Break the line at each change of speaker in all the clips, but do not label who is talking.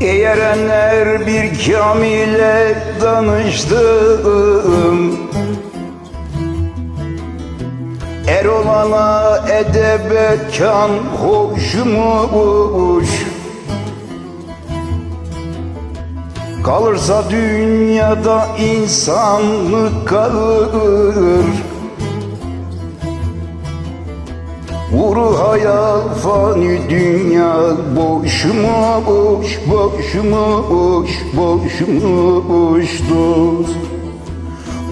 Erenler bir kamile danıştım. Erolana edebe kan hoşmuş. Kalırsa dünyada insanlık kalır Vuru hayal fani dünya boşuma boş boşuma boş boşuma boş dost.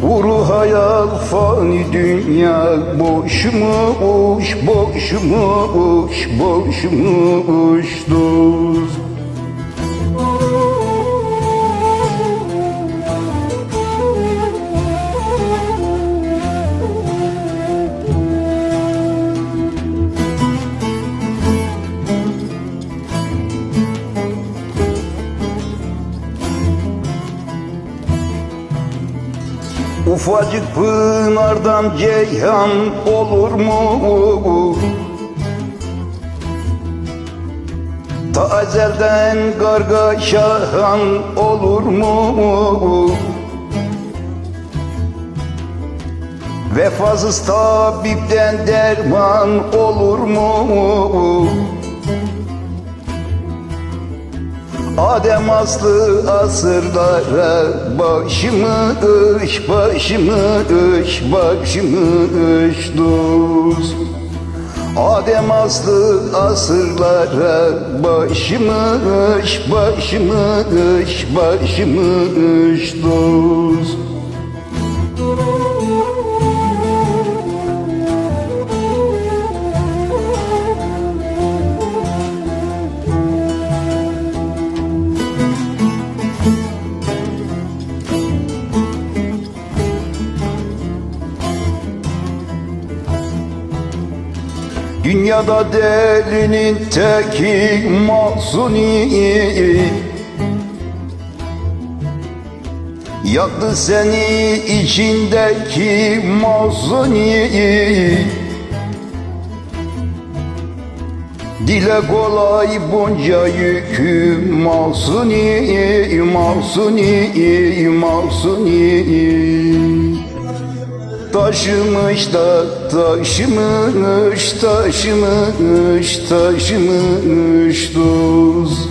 Vuru hayal fani dünya boşuma boş boşuma boş boşuma boş dost Ufacık pınardan ceyhan olur mu? Ta ezelden karga şahan olur mu? Vefasız tabipten derman olur mu? Adem aslı asırlara başımı ış, başımı ış, başımı ış dost. Adem aslı asırlara başımı ış, başımı ış, başımı ış dost. Dünyada delinin teki mahzuni Yaktı seni içindeki mahzuni Dile kolay bunca yükü mahzuni Mahzuni, mahzuni Taşımış da taşımış, taşımış, taşımış dost.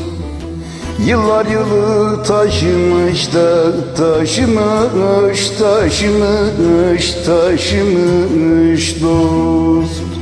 Yıllar yılı taşımış da taşımış, taşımış, taşımış dost